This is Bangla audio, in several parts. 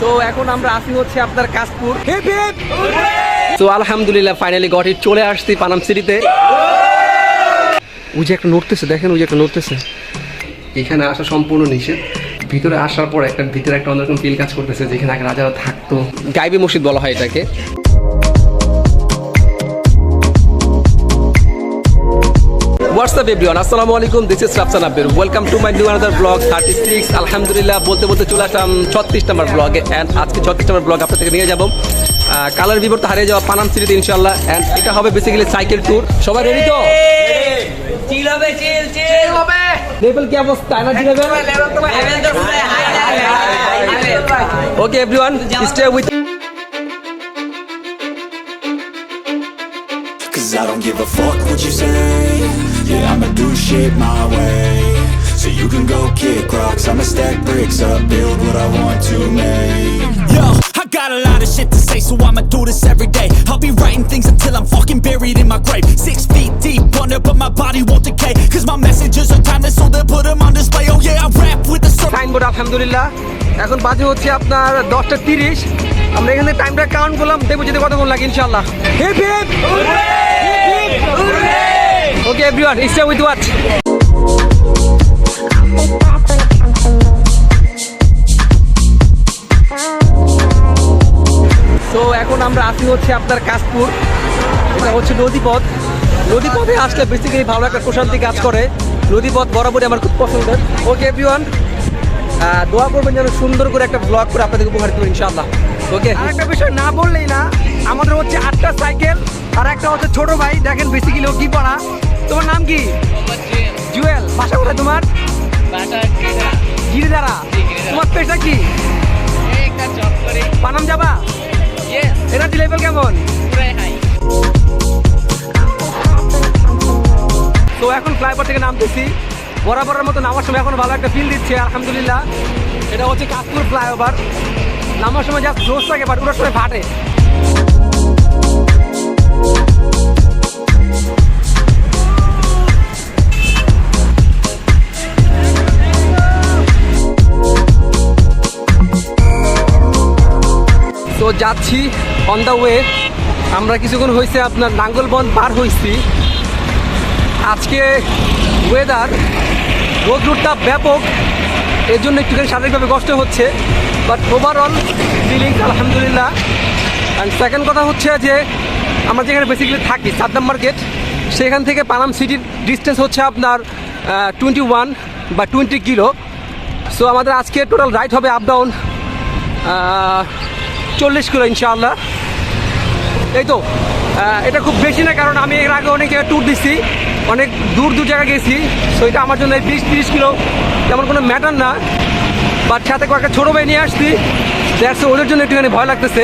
তো এখন আমরা আসি হচ্ছে আপনার কাশপুর। তো আলহামদুলিল্লাহ ফাইনালি গটি চলে আসছি পানাম সিটিতে। ওই যে একটা নড়তেছে, দেখেন ওই যে একটা নড়তেছে। এখানে আসা সম্পূর্ণ নিষেধ। ভিতরে আসার পর একটা, ভিতরে একটা অন্যরকম ফিল কাজ করতেছে, যেখানে আগে রাজারা থাকতো। গাইবি মসজিদ বলা হয় এটাকে। হোয়াটসঅ্যাপ এভরিওয়ান আসসালামু আলাইকুম this is Rafsan Abbir welcome to my new another vlog thirty six আলহামদুলিল্লাহ বলতে বলতে চলে আসলাম ছত্রিশ নম্বর ব্লগে অ্যান্ড আজকে ছত্রিশ নম্বর ব্লগ আপনার থেকে নিয়ে যাব কালার বিবর্তে হারিয়ে যাওয়া পানাম সিটিতে ইনশাল্লাহ অ্যান্ড এটা হবে বেসিক্যালি সাইকেল ট্যুর সবাই রেডি তো লেভেল কি অবস্থা hi okay everyone stay with Cause I don't give a fuck what you say Yeah, I'ma do shit my way So you can go kick rocks I'ma stack bricks up, build what I want to make Yo, I got a lot of shit to say So I'ma do this every day I'll be writing things until I'm fucking buried in my grave Six feet deep under but my body won't decay Cause my messages are timeless So they'll put them on display Oh yeah, I rap with the sword signboard আলহামদুলিল্লাহ এখন বাজে হচ্ছে আপনার দশটা তিরিশ আমরা এখানে টাইমটা কাউন্ট করলাম দেখব যদি কতক্ষণ লাগে ইনশাল্লাহ okay everyone stay with watch তো এখন আমরা আসি হচ্ছে আপনার কাশপুর। এটা হচ্ছে নদীপথ। নদীপথে আসলে বেসিক্যালি ভালো একটা প্রশান্তি কাজ করে। নদীপথ বরাবরই আমার খুব পছন্দের। ওকে এভরিওয়ান দোয়া করবেন যেন সুন্দর করে একটা ব্লগ করে আপনাদের উপহার দেবো ইনশাআল্লাহ। ওকে একটা বিষয় না বললেই না, আমাদের হচ্ছে আটটা সাইকেল আর একটা হচ্ছে ছোট ভাই। দেখেন বেসিক্যালি ও কি পড়া। তোমার নাম কি? জুয়েল, বাসা কোথায় তোমার? গিরিধারা। তোমার পেশা কি? পানাম যাবা? এনার্জি লেভেল কেমন? তো এখন ফ্লাইওভার থেকে নামতেছি। বরাবরের মতো নামার সময় এখন ভালো একটা ফিল দিচ্ছে, আলহামদুলিল্লাহ। এটা হচ্ছে কাশপুর ফ্লাইওভার নামার সময় যা জোশ থাকে বাট ওটার সময় ফাটে। যাচ্ছি। অন দ্য ওয়ে আমরা কিছুক্ষণ হয়েছে আপনার নাঙ্গলবন পার হয়েছি আজকে ওয়েদার রোদ্রুরটা ব্যাপক। এর জন্য একটুখানি শারীরিকভাবে কষ্ট হচ্ছে। বাট ওভারঅল ফিলিংস আলহামদুলিল্লাহ। অ্যান্ড সেকেন্ড কথা হচ্ছে যে, আমরা যেখানে বেসিক্যালি থাকি সাদ্দাম মার্কেট, সেখান থেকে পানাম সিটির ডিস্টেন্স হচ্ছে আপনার টোয়েন্টি ওয়ান বা টোয়েন্টি কিলো সো আমাদের আজকে টোটাল রাইড হবে আপ ডাউন চল্লিশ কিলো ইনশাআল্লাহ। এই তো এটা খুব বেশি না, কারণ আমি এর আগে অনেক জায়গায় ট্যুর দিচ্ছি অনেক দূর দূর জায়গায় গেছি। সো এটা আমার জন্য বিশ তিরিশ কিলো তেমন কোনো ম্যাটার না। বাট সাথে কয়েকটা ছোটো ভাই নিয়ে আসছি। দ্যাটস ওদের জন্য একটুখানি ভয় লাগতেছে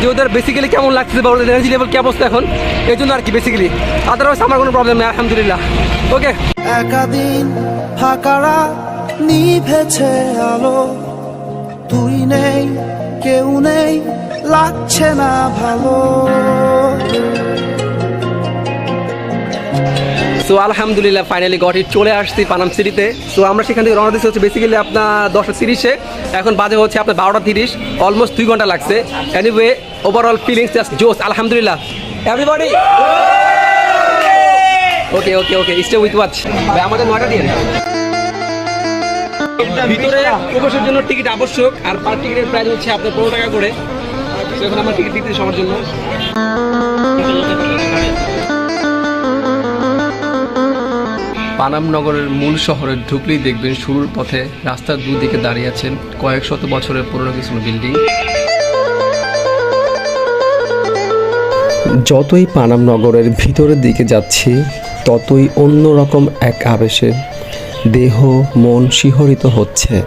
যে ওদের বেসিক্যালি কেমন লাগতেছে বা ওদের এনার্জি লেভেল কি অবস্থা এখন। এই জন্য আর কি বেসিক্যালি আদারওয়াইজ আমার কোনো প্রবলেম নেই, আলহামদুলিল্লাহ। ওকে একাদিন ফাঁকারা নিভেছে আলো। তুই নেই কেউ নেই, লাগছে না ভালো। সো আলহামদুলিল্লাহ ফাইনালি গটি চলে আসছি পানাম সিটিতে। সো আমরা সেখান থেকে রওনা দিচ্ছি হচ্ছে বেসিক্যালি আপনার দশটা তিরিশে। এখন বাজে হচ্ছে আপনার বারোটা তিরিশ অলমোস্ট দুই ঘণ্টা লাগছে। এনিওয়ে ওভারঅল ফিলিংস জাস্ট জোস আলহামদুলিল্লাহ। Everybody okay okay okay stay with watch আমাদের নয়টা দিয়ে। ভিতরে প্রবেশের জন্য টিকিট আবশ্যক আর পার টিকিটের প্রাইস হচ্ছে আপনার পনেরো টাকা করে। এখন আমার টিকিট দিতে সবার জন্য। পানাম নগরের মূল শহরে ঢুকলেই দেখবেন শুরুর পথে রাস্তার দুদিকে দাঁড়িয়ে আছেন কয়েক শত বছরের পুরনো কিছু বিল্ডিং। যতই পানাম নগরের ভিতরের দিকে যাচ্ছি ততই অন্যরকম এক আবেশে দেহ, মন শিহরিত হচ্ছে।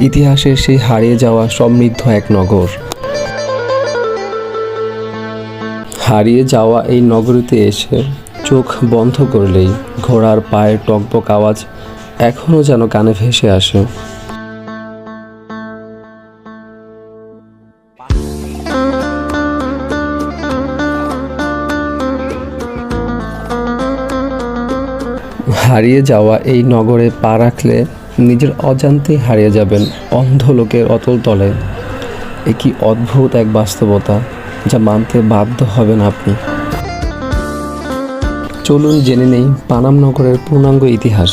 ইতিহাসের সেই হারিয়ে যাওয়া সমৃদ্ধ এক নগর। হারিয়ে যাওয়া এই নগরীতে এসে চোখ বন্ধ করলেই ঘোড়ার পায়ের টকবক আওয়াজ এখনও যেন কানে ভেসে আসে। হারিয়ে যাওয়া এই নগরে পা রাখলে নিজের অজান্তেই হারিয়ে যাবেন অন্ধ লোকের অতল তলে। এ কি অদ্ভুত এক বাস্তবতা যা মানতে বাধ্য হবেন আপনি। চলুন জেনে নেই পানাম নগরের পূর্ণাঙ্গ ইতিহাস।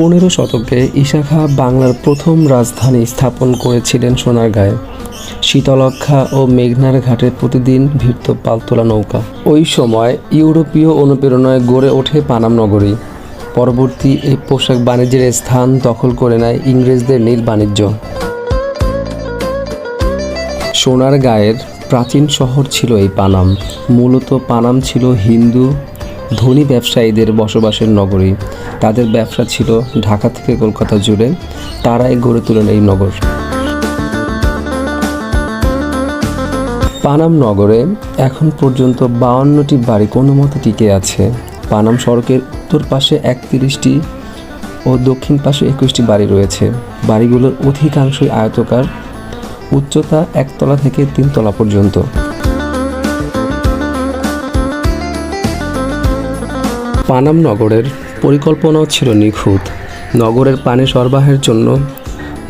পনেরো শতকে ঈশাখা বাংলার প্রথম রাজধানী স্থাপন করেছিলেন সোনারগাঁয়ে। শীতলক্ষা ও মেঘনার ঘাটে প্রতিদিন ভিড়ত পালতোলা নৌকা। ওই সময় ইউরোপীয় অনুপ্রেরণায় গড়ে ওঠে পানাম নগরী। পরবর্তী এই পোশাক বাণিজ্যের স্থান দখল করে নেয় ইংরেজদের নীল বাণিজ্য। সোনার গায়ের প্রাচীন শহর ছিল এই পানাম। মূলত পানাম ছিল হিন্দু ধনী ব্যবসায়ীদের বসবাসের নগরী। তাদের ব্যবসা ছিল ঢাকা থেকে কলকাতা জুড়ে। তারাই গড়ে তোলেন এই নগর। পানাম নগরে এখন পর্যন্ত বাউন্নটি বাড়ি কোনো মতে টিকে আছে। পানাম সড়কের উত্তর পাশে একত্রিশটি ও দক্ষিণ পাশে একুশটি বাড়ি রয়েছে। বাড়িগুলোর অধিকাংশই আয়তকার, উচ্চতা একতলা থেকে তিনতলা পর্যন্ত। পানাম নগরের পরিকল্পনাও ছিল নিখুঁত। নগরের পানি সরবরাহের জন্য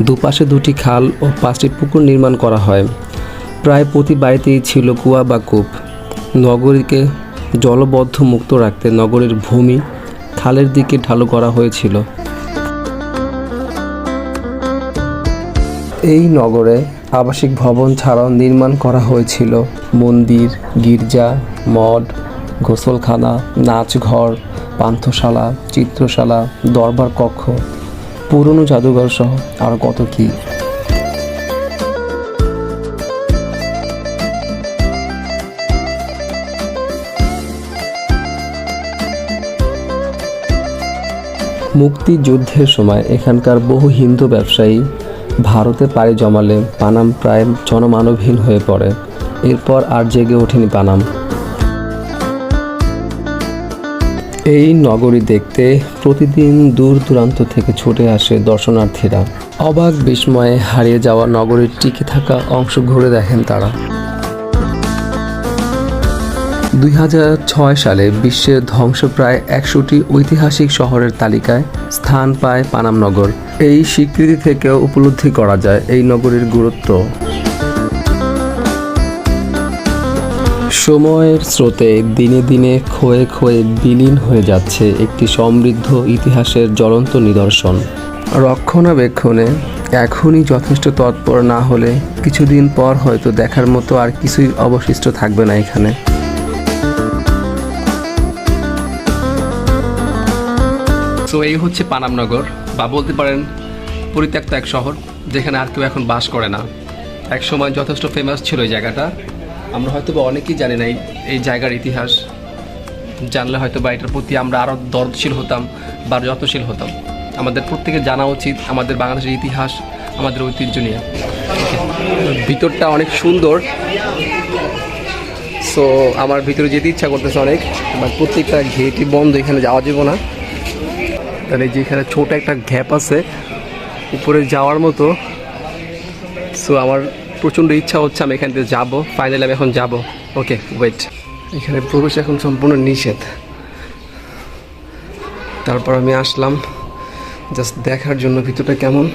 দুপাশে দুটি খাল ও পাঁচটি পুকুর নির্মাণ করা হয়। প্রায় প্রতি বাড়িতেই ছিল কুয়া বা কূপ। নগরীকে জলবদ্ধ মুক্ত রাখতে নগরের ভূমি খালের দিকে ঢালু করা হয়েছিল। এই নগরে আবাসিক ভবন ছাড়াও নির্মাণ করা হয়েছিল মন্দির, গির্জা, মঠ, গোসলখানা, নাচঘর পান্থশালা, চিত্রশালা, দরবার কক্ষ, পুরনো জাদুঘর সহ আর কত কী। মুক্তিযুদ্ধের সময় এখানকার বহু হিন্দু ব্যবসায়ী ভারতে পাড়ি জমালে পানাম প্রায় জনমানবহীন হয়ে পড়ে। এরপর আর জেগে ওঠেনি পানাম। এই নগরী দেখতে প্রতিদিন দূর দূরান্ত থেকে ছুটে আসে দর্শনার্থীরা। অবাক বিস্ময়ে হারিয়ে যাওয়া নগরীর টিকে থাকা অংশ ঘুরে দেখেন তারা। দুই হাজার ছয় সালে বিশ্বের ধ্বংসপ্রায় একশোটি ঐতিহাসিক শহরের তালিকায় স্থান পায় পানামনগর এই স্বীকৃতি থেকেও উপলব্ধি করা যায় এই নগরীর গুরুত্ব। সময়ের স্রোতে দিনে দিনে ক্ষয়ে ক্ষয়ে বিলীন হয়ে যাচ্ছে একটি সমৃদ্ধ ইতিহাসের জ্বলন্ত নিদর্শন। রক্ষণাবেক্ষণে এখনই যথেষ্ট তৎপর না হলে কিছুদিন পর হয়তো দেখার মতো আর কিছুই অবশিষ্ট থাকবে না এখানে। সো এই হচ্ছে পানামনগর বা বলতে পারেন পরিত্যক্ত এক শহর, যেখানে আর কেউ এখন বাস করে না। এক সময় যথেষ্ট ফেমাস ছিল এই জায়গাটা। আমরা হয়তো বা অনেকেই জানি না এই- জায়গার ইতিহাস। জানলে হয়তো বা এটার প্রতি আমরা আরও দরদশীল হতাম বা যত্নশীল হতাম। আমাদের প্রত্যেকের জানা উচিত আমাদের বাংলাদেশের ইতিহাস, আমাদের ঐতিহ্য নিয়ে। ভিতরটা অনেক সুন্দর। সো আমার ভিতরে যেতে ইচ্ছা করতেছে অনেক বাট প্রত্যেকটা গেটই বন্ধ, এখানে যাওয়া যাবে না। তাহলে যেখানে ছোট একটা গ্যাপ আছে, উপরে যাওয়ার মতো। সো আমার প্রচণ্ড ইচ্ছা হচ্ছে আমি এখান থেকে যাব। ফাইনালি আমি এখন যাব। ওকে ওয়েট এখানে প্রবেশ এখন সম্পূর্ণ নিষেধ। তারপর আমি আসলাম। জাস্ট দেখার জন্য ভিতরটা কেমন?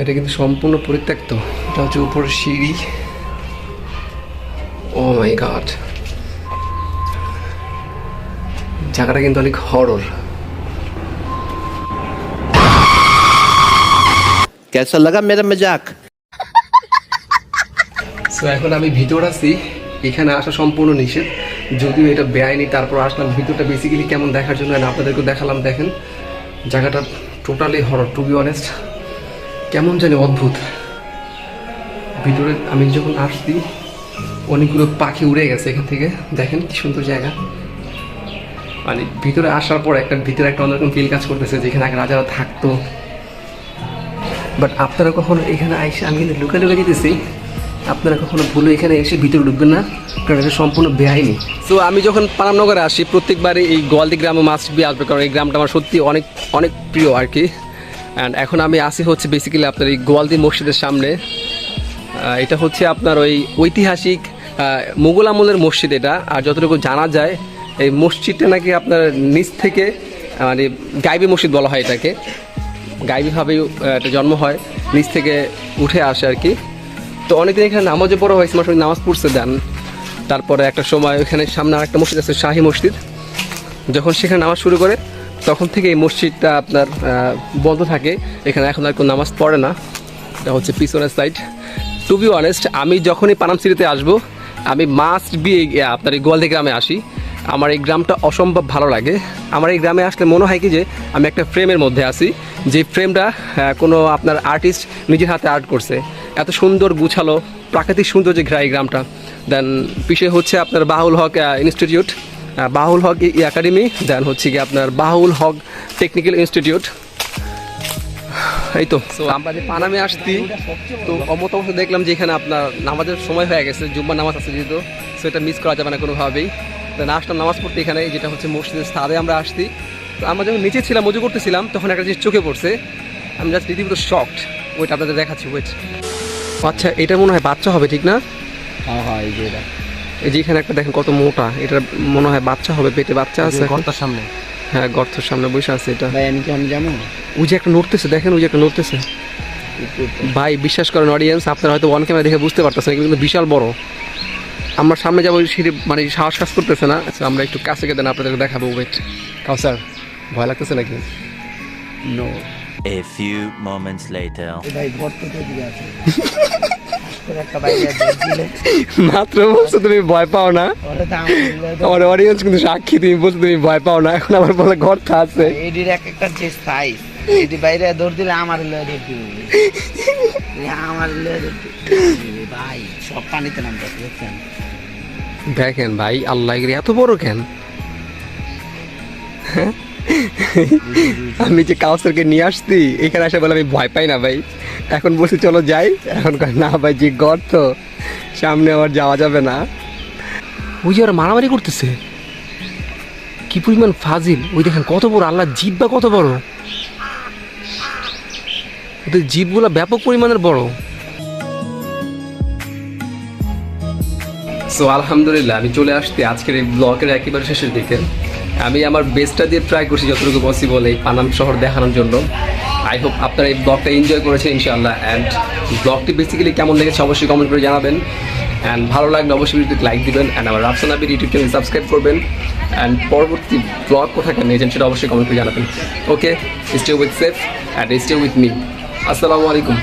এটা কিন্তু সম্পূর্ণ পরিত্যক্ত। এটা হচ্ছে উপরের সিঁড়ি। ও মাই গড জায়গাটা কিন্তু অনেক হরর कैसा लगा मेरा मजाक সো এখন আমি ভিতর আছি এখানে আসা সম্পূর্ণ নিষেধ যদিও এটা বেআইনি তারপর আসলাম ভিতরটা বেসিক্যালি কেমন দেখার জন্য and আপনাদেরকে দেখালাম দেখেন জায়গাটা totally horror to be honest কেমন জানি অদ্ভুত ভিতরে আমি যখন আসছি অনেকগুলো পাখি উড়ে গেছে এখান থেকে দেখেন কি সুন্দর জায়গা মানে ভিতরে আসার পর একটা ভিতরে একটা অন্যরকম ফিল কাজ করতেছে যেখানে আগে রাজারা থাকতো বাট আপনারা কখনো এখানে এসে আমি কিন্তু লুকা লুকা যেতেছি। আপনারা কখনো ভুলে এখানে এসে ভিতরে ঢুকবেন না, কারণ এটা সম্পূর্ণ বেআইনি। সো আমি যখন পানামনগরে আসি, প্রত্যেকবারই এই গোয়ালদি গ্রামে মাছ বি আসবে, কারণ এই গ্রামটা আমার সত্যি অনেক অনেক প্রিয় আর কি। অ্যান্ড এখন আমি আসি হচ্ছে বেসিক্যালি আপনার এই গোয়ালদি মসজিদের সামনে। এটা হচ্ছে আপনার ওই ঐতিহাসিক মুঘল আমলের মসজিদ এটা। আর যতটুকু জানা যায়, এই মসজিদটা নাকি আপনার নিচ থেকে মানে গাইবি মসজিদ বলা হয় এটাকে। গাইবীভাবেই এটা জন্ম হয়, নিচ থেকে উঠে আসে আর কি। তো অনেকদিন এখানে নামাজও পড়া হয়েছে মানুষ নামাজ পড়ছে দেন। তারপরে একটা সময় ওখানে সামনে আরেকটা মসজিদ আছে, শাহী মসজিদ। যখন সেখানে নামাজ শুরু করে, তখন থেকে এই মসজিদটা আপনার বন্ধ থাকে। এখানে এখন আর কোনো নামাজ পড়ে না। এটা হচ্ছে পিছনের সাইড টু বি অনেস্ট আমি যখনই পানাম সিটিতে আসব, আমি মাস্ট বি আপনার এই গোয়ালদি গ্রামে আসি। আমার এই গ্রামটা অসম্ভব ভালো লাগে। আমার এই গ্রামে আসলে মনে হয় কি যে আমি একটা ফ্রেমের মধ্যে আছি। যে ফ্রেমটা কোনো আপনার আর্টিস্ট নিজের হাতে আর্ট করছে। এত সুন্দর গুছালো, প্রাকৃতিক সৌন্দর্য ঘেরা এই গ্রামটা। দেন পিছিয়ে হচ্ছে আপনার বাহুল হক ইনস্টিটিউট বাহুল হক একাডেমি দেন হচ্ছে কি আপনার বাহুল হক টেকনিক্যাল ইনস্টিটিউট এই তো। আমরা যে পানামে আসছি, তো অমত অবস্থা দেখলাম যে এখানে আপনার নামাজের সময় হয়ে গেছে জুম্মা নামাজ আছে যেহেতু সো এটা মিস করা যাবে না কোনোভাবেই। আসলাম নামাজ পড়তে এখানে যেটা হচ্ছে মসজিদের স্থানে আমরা আসছি। তো আমরা যখন নিচে ছিলাম মজু করতেছিলাম তখন একটা জিনিস চোখে পড়ছে। আমি জাস্ট রীতিমতো শকড ওইট আপনাদের দেখাচ্ছি ওয়েট আচ্ছা এটা মনে হয় বাচ্চা হবে ঠিক না? হ্যাঁ হ্যাঁ এই যে এটা। এই যে এখানে একটা দেখেন কত মোটা এটা মনে হয় বাচ্চা হবে পেটে বাচ্চা আছে। ঘরটার সামনে। হ্যাঁ গর্তের সামনে বসে আছে এটা। ভাই আমি কি আমি জানো ওই যে একটা নড়তেছে দেখেন ওই যে একটা নড়তেছে। ভাই বিশ্বাস করেন অডিয়েন্স আপনারা হয়তো অন ক্যামেরা দেখে বুঝতে পারতেছেন কিন্তু বিশাল বড়। আমরা সামনে যাব সিঁড়ি মানে সাহস কাজ করতেছে না। আচ্ছা, আমরা একটু কাছে গেলে আপনাদেরকে দেখাবো ওয়েট কাউসার ভয় লাগতেছে নাকি? No A few moments later. ভাই ঘর তো দিকে আছে। একটা বাইরে দিলে মাত্র বলছো তুমি ভয় পাও না? আমার অডিয়েন্স কিন্তু সাক্ষী তুমি বলছো তুমি ভয় পাও না। এখন আমার বলে ঘর আছে। এডির এক একটা যে সাইজ এটি বাইরে দৌড় দিলে আমার লয়ে দৌড় দিবে। আমার লয়ে দৌড় ভাই সব পানিতে নামতে দেখছেন? দেখেন ভাই আল্লাহ এত বড় কেন? হ্যাঁ? আমি যে কাউসারকে নিয়ে আসছি এখানে আসে বলে আমি ভয় পাই না ভাই। এখন বলছি চলো যাই। এখন না ভাই যে গর্ত সামনে আবার যাওয়া যাবে না। ওই যে ওরা মারামারি করতেছে। কি পরিমাণ ফাজিল। ওই দেখেন কত বড় আল্লাহ জিভ বা কত বড়। ওদের জিভগুলো ব্যাপক পরিমাণের বড়। সো আলহামদুলিল্লাহ, আমি চলে আসছি আজকের এই ব্লগের একেবারে শেষের দিকে। আমি আমার বেস্টটা দিয়ে ট্রাই করছি যতটুকু পসিবল এই পানাম শহর দেখানোর জন্য। আই হোপ আপনারা এই ব্লগটা এনজয় করেছেন, ইনশাআল্লাহ। অ্যান্ড ব্লগটি বেসিক্যালি কেমন লেগেছে অবশ্যই কমেন্ট করে জানাবেন। অ্যান্ড ভালো লাগলে অবশ্যই ভিডিওতে লাইক দিবেন। অ্যান্ড আমার রাফসানাবির ইউটিউব চ্যানেল সাবস্ক্রাইব করবেন। অ্যান্ড পরবর্তী ব্লগ কোথায় নিয়েছেন সেটা অবশ্যই কমেন্ট করে জানাবেন। Okay stay with safe and stay with me আসসালামু আলাইকুম।